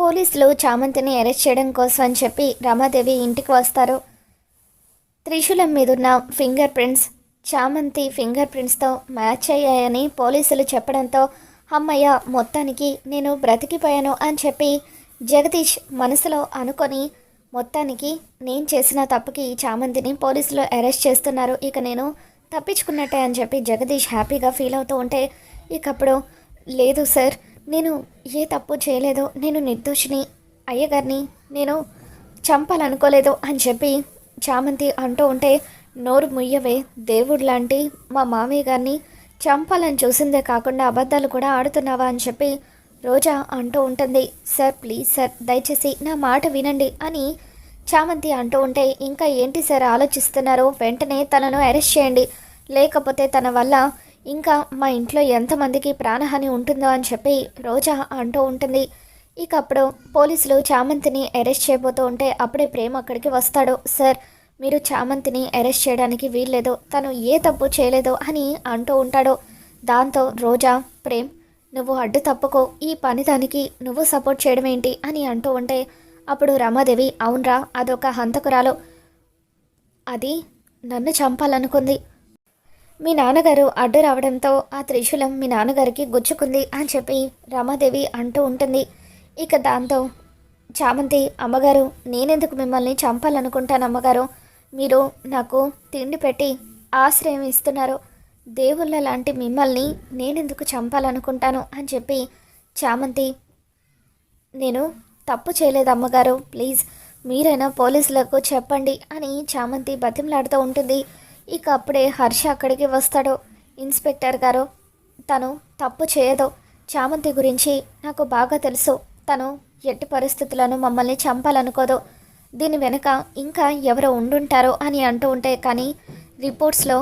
పోలీసులు చామంతిని అరెస్ట్ చేయడం కోసం అని చెప్పి రమాదేవి ఇంటికి వస్తారు. త్రిశూలం మీదున్న ఫింగర్ ప్రింట్స్ చామంతి ఫింగర్ ప్రింట్స్తో మ్యాచ్ అయ్యాయని పోలీసులు చెప్పడంతో అమ్మయ్య మొత్తానికి నేను బ్రతికిపోయాను అని చెప్పి జగదీష్ మనసులో అనుకొని మొత్తానికి నేను చేసిన తప్పుకి చామంతిని పోలీసులు అరెస్ట్ చేస్తున్నారు. ఇక నేను తప్పించుకున్నట్టే అని చెప్పి జగదీష్ హ్యాపీగా ఫీల్ అవుతూ ఉంటే ఇకప్పుడు లేదు సార్ నేను ఏ తప్పు చేయలేదో నేను నిర్దోషిని అయ్యగారిని నేను చంపాలనుకోలేదు అని చెప్పి చామంతి అంటూ ఉంటే నోరు ముయ్యవే. దేవుడు లాంటి మా మామయ్య గారిని చంపాలని చూసిందే కాకుండా అబద్ధాలు కూడా ఆడుతున్నావా అని చెప్పి రోజా అంటూ ఉంటుంది. సార్ ప్లీజ్ సార్ దయచేసి నా మాట వినండి అని చామంతి అంటూ ఉంటే ఇంకా ఏంటి సార్ ఆలోచిస్తున్నారు? వెంటనే తనను అరెస్ట్ చేయండి. లేకపోతే తన వల్ల ఇంకా మా ఇంట్లో ఎంతమందికి ప్రాణహాని ఉంటుందో అని చెప్పి రోజా అంటూ ఉంటుంది. ఇక అప్పుడు పోలీసులు చామంతిని అరెస్ట్ చేయబోతూ ఉంటే అప్పుడే ప్రేమ్ అక్కడికి వస్తాడు. సార్ మీరు చామంతిని అరెస్ట్ చేయడానికి వీల్లేదు. తను ఏ తప్పు చేయలేదు అని అంటూ ఉంటాడు. దాంతో రోజా ప్రేమ్ నువ్వు అడ్డు తప్పుకో. ఈ పని దానికి నువ్వు సపోర్ట్ చేయడం ఏంటి? అని అంటూ ఉంటే అప్పుడు రమాదేవి అవునరా అదొక హంతకురాలు. అది నన్ను చంపాలనుకుంది. మీ నాన్నగారు అడ్డు రావడంతో ఆ త్రిశూలం మీ నాన్నగారికి గుచ్చుకుంది అని చెప్పి రమాదేవి అంటూ ఉంటుంది. ఇక దాంతో చామంతి అమ్మగారు నేనెందుకు మిమ్మల్ని చంపాలనుకుంటాను అమ్మగారు? మీరు నాకు తిండి పెట్టి ఆశ్రయం ఇస్తున్నారు. దేవుళ్ళ లాంటి మిమ్మల్ని నేనెందుకు చంపాలనుకుంటాను అని చెప్పి చామంతి నేను తప్పు చేయలేదు అమ్మగారు ప్లీజ్ మీరైనా పోలీసులకు చెప్పండి అని చామంతి బతిమలాడుతూ ఉంటుంది. ఇక అప్పుడే హర్ష అక్కడికి వస్తాడు. ఇన్స్పెక్టర్ గారు తను తప్పు చేయదు. చామంతి గురించి నాకు బాగా తెలుసు. తను ఎట్టి పరిస్థితులను మమ్మల్ని చంపాలనుకోదు. దీని వెనుక ఇంకా ఎవరో ఉండుంటారో అని అంటూ ఉంటే కానీ రిపోర్ట్స్లో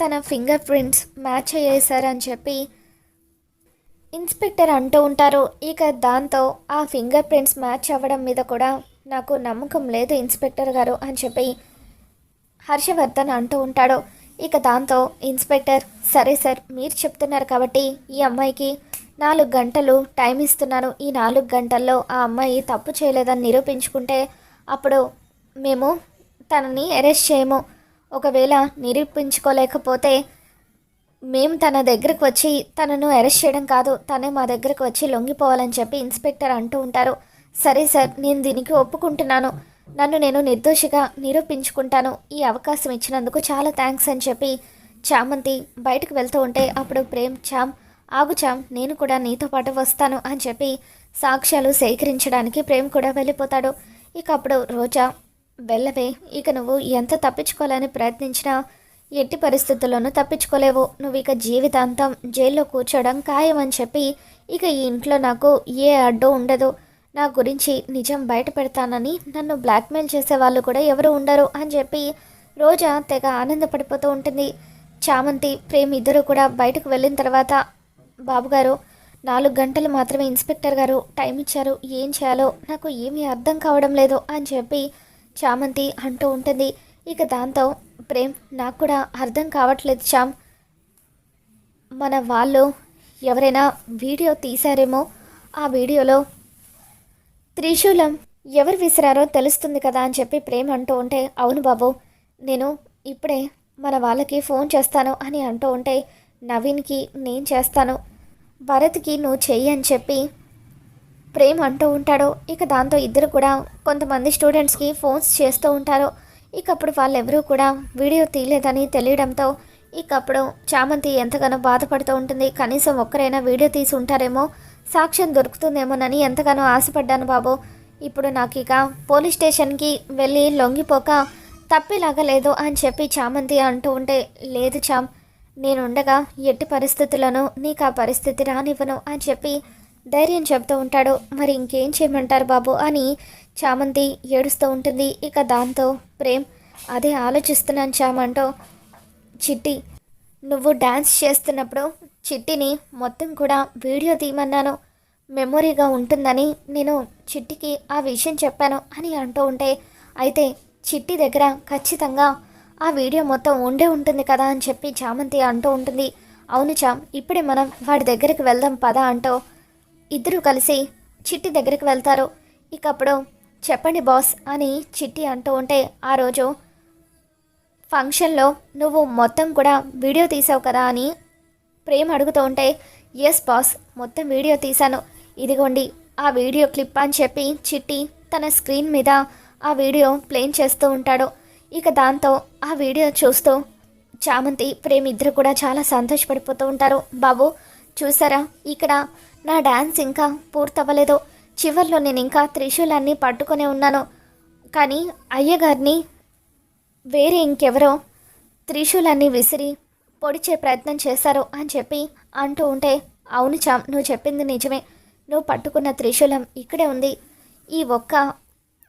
తన ఫింగర్ ప్రింట్స్ మ్యాచ్ అయ్యేశారని చెప్పి ఇన్స్పెక్టర్ అంటూ ఉంటారు. ఇక దాంతో ఆ ఫింగర్ ప్రింట్స్ మ్యాచ్ అవ్వడం మీద కూడా నాకు నమ్మకం లేదు ఇన్స్పెక్టర్ గారు అని చెప్పి హర్షవర్ధన్ అంటూ ఉంటాడు. ఇక దాంతో ఇన్స్పెక్టర్ సరే సార్ మీరు చెప్తున్నారు కాబట్టి ఈ అమ్మాయికి నాలుగు గంటలు టైం ఇస్తున్నాను. ఈ నాలుగు గంటల్లో ఆ అమ్మాయి తప్పు చేయలేదని నిరూపించుకుంటే అప్పుడు మేము తనని అరెస్ట్ చేయము. ఒకవేళ నిరూపించుకోలేకపోతే మేము తన దగ్గరకు వచ్చి తనను అరెస్ట్ చేయడం కాదు తనే మా దగ్గరకు వచ్చి లొంగిపోవాలని చెప్పి ఇన్స్పెక్టర్ అంటూ ఉంటారు. సరే సార్ నేను దీనికి ఒప్పుకుంటున్నాను. నన్ను నేను నిర్దోషిగా నిరూపించుకుంటాను. ఈ అవకాశం ఇచ్చినందుకు చాలా థ్యాంక్స్ అని చెప్పి చామంతి బయటకు వెళ్తూ ఉంటే అప్పుడు ప్రేమ్ చామ్ ఆగు చామ్ నేను కూడా నీతో పాటు వస్తాను అని చెప్పి సాక్ష్యాలు సేకరించడానికి ప్రేమ్ కూడా వెళ్ళిపోతాడు. ఇక అప్పుడు రోజా వెళ్ళవే ఇక నువ్వు ఎంత తప్పించుకోవాలని ప్రయత్నించినా ఎట్టి పరిస్థితుల్లోనూ తప్పించుకోలేవు. నువ్వు ఇక జీవితాంతం జైల్లో కూర్చోవడం ఖాయం అని చెప్పి ఇక ఈ ఇంట్లో నాకు ఏ అడ్డు ఉండదు. నా గురించి నిజం బయట పెడతానని నన్ను బ్లాక్మెయిల్ చేసే వాళ్ళు కూడా ఎవరు ఉండరు అని చెప్పి రోజా తెగ ఆనందపడిపోతూ ఉంటుంది. చామంతి ప్రేమ్ ఇద్దరు కూడా బయటకు వెళ్ళిన తర్వాత బాబుగారు నాలుగు గంటలు మాత్రమే ఇన్స్పెక్టర్ గారు టైం ఇచ్చారు. ఏం చేయాలో నాకు ఏమీ అర్థం కావడం లేదు అని చెప్పి చామంతి అంటూ ఉంటుంది. ఇక దాంతో ప్రేమ్ నాకు కూడా అర్థం కావట్లేదు చామ్ మన వాళ్ళు ఎవరైనా వీడియో తీశారేమో ఆ వీడియోలో త్రిశూలం ఎవరు విసిరారో తెలుస్తుంది కదా అని చెప్పి ప్రేమ అంటూ ఉంటే అవును బాబు నేను ఇప్పుడే మన వాళ్ళకి ఫోన్ చేస్తాను అని అంటూ ఉంటే నవీన్కి నేను చేస్తాను భరత్కి నువ్వు చెయ్యి అని చెప్పి ప్రేమ్ అంటూ ఉంటాడు. ఇక దాంతో ఇద్దరు కూడా కొంతమంది స్టూడెంట్స్కి ఫోన్స్ చేస్తూ ఉంటారు. ఇక అప్పుడు వాళ్ళెవరూ కూడా వీడియో తీయలేదని తెలియడంతో ఇక అప్పుడు చామంతి ఎంతగానో బాధపడుతూ ఉంటుంది. కనీసం ఒక్కరైనా వీడియో తీసి ఉంటారేమో సాక్ష్యం దొరుకుతుందేమోనని ఎంతగానో ఆశపడ్డాను బాబు. ఇప్పుడు నాకు ఇక పోలీస్ స్టేషన్కి వెళ్ళి లొంగిపోక తప్పేలాగా లేదు అని చెప్పి చామంతి అంటూ ఉంటే లేదు చామ్ నేనుండగా ఎట్టి పరిస్థితులను నీకు ఆ పరిస్థితి రానివ్వను అని చెప్పి ధైర్యం చెప్తూ ఉంటాడు. మరి ఇంకేం చేయమంటారు బాబు అని చామంతి ఏడుస్తూ ఉంటుంది. ఇక దాంతో ప్రేమ్ అదే ఆలోచిస్తున్నాను చామంటూ చిట్టి నువ్వు డ్యాన్స్ చేస్తున్నప్పుడు చిట్టిని మొత్తం కూడా వీడియో తీయమన్నాను. మెమొరీగా ఉంటుందని నేను చిట్టికి ఆ విషయం చెప్పాను అని అంటూ ఉంటే అయితే చిట్టి దగ్గర ఖచ్చితంగా ఆ వీడియో మొత్తం ఉండే ఉంటుంది కదా అని చెప్పి చామంతి అంటూ ఉంటుంది. అవును చామ్ ఇప్పుడే మనం వాడి దగ్గరికి వెళ్దాం పదా అంటూ ఇద్దరు కలిసి చిట్టి దగ్గరికి వెళ్తారు. ఇకప్పుడు చెప్పండి బాస్ అని చిట్టి అంటూ ఉంటే ఆ రోజు ఫంక్షన్లో నువ్వు మొత్తం కూడా వీడియో తీసావు కదా అని ప్రేమ్ అడుగుతూ ఉంటే ఎస్ బాస్ మొత్తం వీడియో తీశాను. ఇదిగోండి ఆ వీడియో క్లిప్ అని చెప్పి చిట్టి తన స్క్రీన్ మీద ఆ వీడియో ప్లేన్ చేస్తూ ఉంటాడు. ఇక దాంతో ఆ వీడియో చూస్తూ చామంతి ప్రేమ్ ఇద్దరు కూడా చాలా సంతోషపడిపోతూ ఉంటారు. బాబు చూసారా? ఇక్కడ నా డ్యాన్స్ ఇంకా పూర్తవ్వలేదు. చివర్లో నేను ఇంకా త్రిశూలాన్ని పట్టుకునే ఉన్నాను. కానీ అయ్యగారిని వేరే ఇంకెవరో త్రిశూలాన్ని విసిరి పొడిచే ప్రయత్నం చేశారు అని చెప్పి అంటూ ఉంటే అవును చామ్ నువ్వు చెప్పింది నిజమే. నువ్వు పట్టుకున్న త్రిశూలం ఇక్కడే ఉంది. ఈ ఒక్క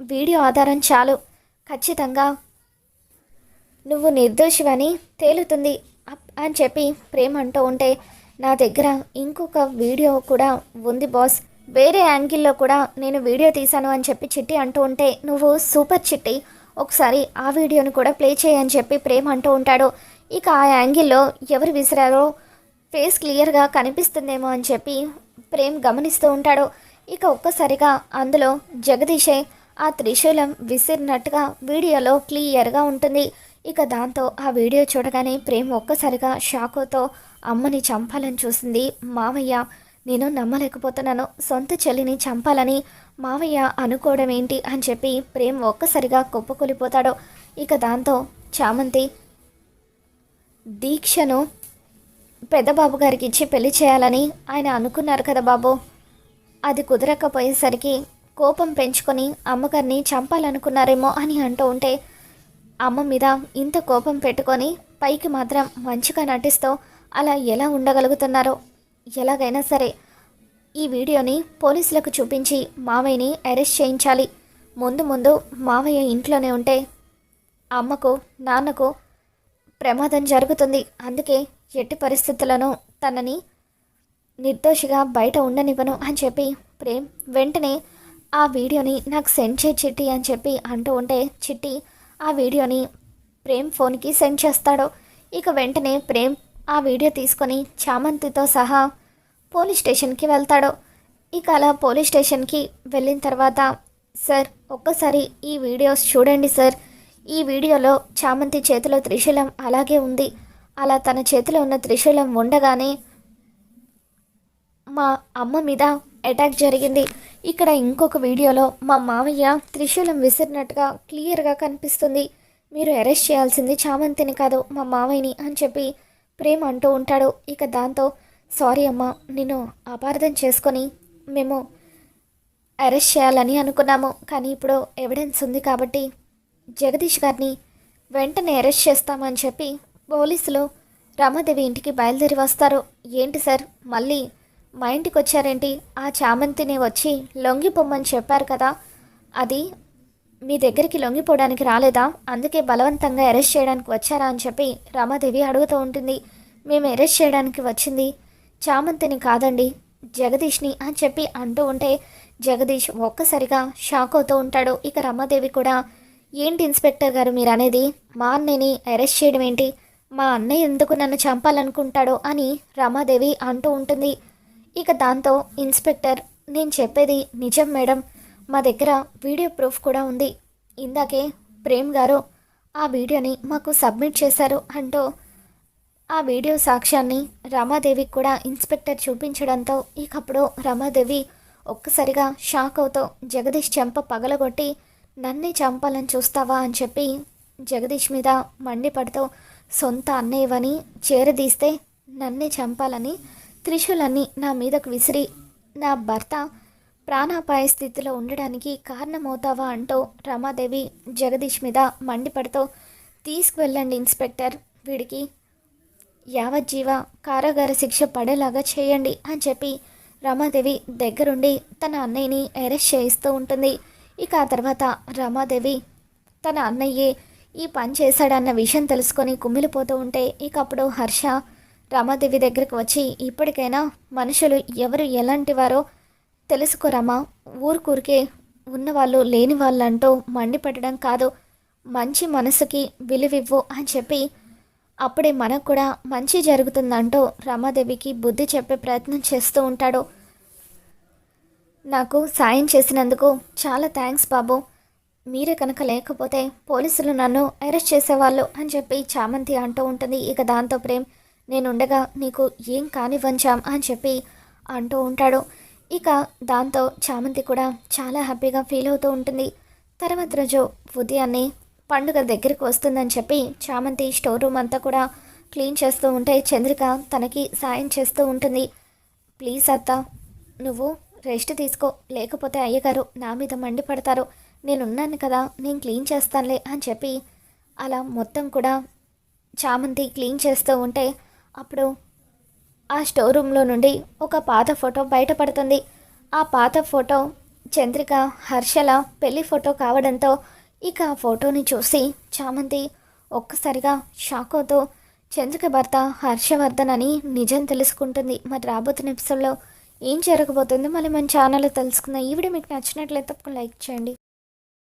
వీడియో ఆధారం చాలు. ఖచ్చితంగా నువ్వు నిర్దోషివని తేలుతుంది అప్ అని చెప్పి ప్రేమ అంటూ ఉంటే నా దగ్గర ఇంకొక వీడియో కూడా ఉంది బాస్. వేరే యాంగిల్లో కూడా నేను వీడియో తీశాను అని చెప్పి చిట్టి అంటూ ఉంటే నువ్వు సూపర్ చిట్టి. ఒకసారి ఆ వీడియోని కూడా ప్లే చేయని చెప్పి ప్రేమ్ అంటూ ఉంటాడు. ఇక ఆ యాంగిల్లో ఎవరు విసిరారో ఫేస్ క్లియర్గా కనిపిస్తుందేమో అని చెప్పి ప్రేమ్ గమనిస్తూ ఉంటాడు. ఇక ఒక్కసారిగా అందులో జగదీషే ఆ త్రిశూలం విసిరినట్టుగా వీడియోలో క్లియర్గా ఉంటుంది. ఇక దాంతో ఆ వీడియో చూడగానే ప్రేమ్ ఒక్కసారిగా షాకోతో అమ్మని చంపాలని చూసింది మావయ్య నేను నమ్మలేకపోతున్నాను. సొంత చెల్లిని చంపాలని మావయ్య అనుకోవడం ఏంటి అని చెప్పి ప్రేమ్ ఒక్కసారిగా కుప్పకూలిపోతాడు. ఇక దాంతో చామంతి దీక్షను పెద్దబాబు గారికి ఇచ్చి పెళ్ళి చేయాలని ఆయన అనుకున్నారు కదా బాబు. అది కుదరకపోయేసరికి కోపం పెంచుకొని అమ్మగారిని చంపాలనుకున్నారేమో అని అంటూ ఉంటే అమ్మ మీద ఇంత కోపం పెట్టుకొని పైకి మాత్రం మంచిగా నటిస్తూ అలా ఎలా ఉండగలుగుతున్నారో? ఎలాగైనా సరే ఈ వీడియోని పోలీసులకు చూపించి మావయ్యని అరెస్ట్ చేయించాలి. ముందు ముందు మావయ్య ఇంట్లోనే ఉంటే అమ్మకు నాన్నకు ప్రమాదం జరుగుతుంది. అందుకే ఎట్టి పరిస్థితులను తనని నిర్దోషిగా బయట ఉండనివ్వను అని చెప్పి ప్రేమ్ వెంటనే ఆ వీడియోని నాకు సెండ్ చేయి చిట్టి అని చెప్పి అంటూ ఉంటే చిట్టి ఆ వీడియోని ప్రేమ్ ఫోన్కి సెండ్ చేస్తాడు. ఇక వెంటనే ప్రేమ్ ఆ వీడియో తీసుకొని చామంతితో సహా పోలీస్ స్టేషన్కి వెళ్తాడు. ఇక అలా పోలీస్ స్టేషన్కి వెళ్ళిన తర్వాత సార్ ఒక్కసారి ఈ వీడియోస్ చూడండి సార్. ఈ వీడియోలో చామంతి చేతిలో త్రిశూలం అలాగే ఉంది. అలా తన చేతిలో ఉన్న త్రిశూలం ఉండగానే మా అమ్మ మీద అటాక్ జరిగింది. ఇక్కడ ఇంకొక వీడియోలో మా మామయ్య త్రిశూలం విసిరినట్టుగా క్లియర్గా కనిపిస్తుంది. మీరు అరెస్ట్ చేయాల్సింది చామంతిని కాదు మా మామయ్యని అని చెప్పి ప్రేమ అంటూ ఉంటాడు. ఇక దాంతో సారీ అమ్మా నేను అపార్థం చేసుకొని మేము అరెస్ట్ చేయాలని అనుకున్నాము. కానీ ఇప్పుడు ఎవిడెన్స్ ఉంది కాబట్టి జగదీష్ గారిని వెంటనే అరెస్ట్ చేస్తామని చెప్పి పోలీసులు రమాదేవి ఇంటికి బయలుదేరి వస్తారు. ఏంటి సార్? మళ్ళీ మా ఇంటికి వచ్చారేంటి? ఆ చామంతిని వచ్చి లొంగిపోమ్మని చెప్పారు కదా. అది మీ దగ్గరికి లొంగిపోవడానికి రాలేదా? అందుకే బలవంతంగా అరెస్ట్ చేయడానికి వచ్చారా అని చెప్పి రమాదేవి అడుగుతూ ఉంటుంది. మేము అరెస్ట్ చేయడానికి వచ్చింది చామంతిని కాదండి జగదీష్ని అని చెప్పి అంటూ ఉంటే జగదీష్ ఒక్కసారిగా షాక్ అవుతూ ఉంటాడు. ఇక రమాదేవి కూడా ఏంటి ఇన్స్పెక్టర్ గారు మీరు అనేది మా అన్నయ్యని అరెస్ట్ చేయడం ఏంటి? మా అన్నయ్య ఎందుకు నన్ను చంపాలనుకుంటాడో అని రమాదేవి అంటూ ఉంటుంది. ఇక దాంతో ఇన్స్పెక్టర్ నేను చెప్పేది నిజం మేడం. మా దగ్గర వీడియో ప్రూఫ్ కూడా ఉంది. ఇందాకే ప్రేమ్ గారు ఆ వీడియోని మాకు సబ్మిట్ చేశారు అంటూ ఆ వీడియో సాక్ష్యాన్ని రమాదేవికి కూడా ఇన్స్పెక్టర్ చూపించడంతో ఇకప్పుడు రమాదేవి ఒక్కసారిగా షాక్ అవుతూ జగదీష్ చెంప పగలగొట్టి నన్నే చంపాలని చూస్తావా? అని చెప్పి జగదీష్ మీద మండిపడుతూ సొంత అన్నయ్యవని చేరదీస్తే నన్నే చంపాలని త్రిశూలన్నీ నా మీదకు విసిరి నా భర్త ప్రాణాపాయ స్థితిలో ఉండడానికి కారణమవుతావా? అంటూ రమాదేవి జగదీష్ మీద మండిపడుతూ తీసుకువెళ్ళండి ఇన్స్పెక్టర్. వీడికి యావజ్జీవ కారాగార శిక్ష పడేలాగా చేయండి అని చెప్పి రమాదేవి దగ్గరుండి తన అన్నయ్యని అరెస్ట్ చేయిస్తూ ఉంటుంది. ఇక ఆ తర్వాత రమాదేవి తన అన్నయ్యే ఈ పని చేశాడన్న విషయం తెలుసుకొని కుమ్మిలిపోతూ ఉంటే ఇక అప్పుడు హర్ష రమాదేవి దగ్గరికి వచ్చి ఇప్పటికైనా మనుషులు ఎవరు ఎలాంటి వారో తెలుసుకోరమ్మా ఊరుకూరికే ఉన్నవాళ్ళు లేని వాళ్ళంటూ మండిపెట్టడం కాదు. మంచి మనసుకి విలువివ్వు అని చెప్పి అప్పుడే మనకు కూడా మంచి జరుగుతుందంటూ రమాదేవికి బుద్ధి చెప్పే ప్రయత్నం చేస్తూ ఉంటాడు. నాకు సాయం చేసినందుకు చాలా థ్యాంక్స్ బాబు. మీరే కనుక లేకపోతే పోలీసులు నన్ను అరెస్ట్ చేసేవాళ్ళు అని చెప్పి చామంతి అంటూ ఉంటుంది. ఇక దాంతో ప్రేమ్ నేనుండగా నీకు ఏం కానివ్వంచాం అని చెప్పి అంటూ ఉంటాడు. ఇక దాంతో చామంతి కూడా చాలా హ్యాపీగా ఫీల్ అవుతూ ఉంటుంది. తర్వాత రోజు ఉదయాన్నే పండుగ దగ్గరికి వస్తుందని చెప్పి చామంతి స్టోర్ రూమ్ అంతా కూడా క్లీన్ చేస్తూ ఉంటే చంద్రిక తనకి సాయం చేస్తూ ఉంటుంది. ప్లీజ్ అత్త నువ్వు రెస్ట్ తీసుకో. లేకపోతే అయ్యగారు నా మీద మండిపడతారు. నేనున్నాను కదా నేను క్లీన్ చేస్తానులే అని చెప్పి అలా మొత్తం కూడా చామంతి క్లీన్ చేస్తూ ఉంటే అప్పుడు ఆ స్టోర్ రూమ్లో నుండి ఒక పాత ఫోటో బయటపడుతుంది. ఆ పాత ఫోటో చంద్రిక హర్షల పెళ్ళి ఫోటో కావడంతో ఇక ఆ ఫోటోని చూసి చామంతి ఒక్కసారిగా షాక్ అవుతూ చంద్రిక భర్త హర్షవర్ధన్ అని నిజం తెలుసుకుంటుంది. మరి రాబోతున్న ఎపిసోడ్లో ఏం జరగబోతుందో మళ్ళీ మన ఛానల్లో తెలుసుకుందాం. ఈ వీడియో మీకు నచ్చినట్లయితే తప్పకుండా లైక్ చేయండి.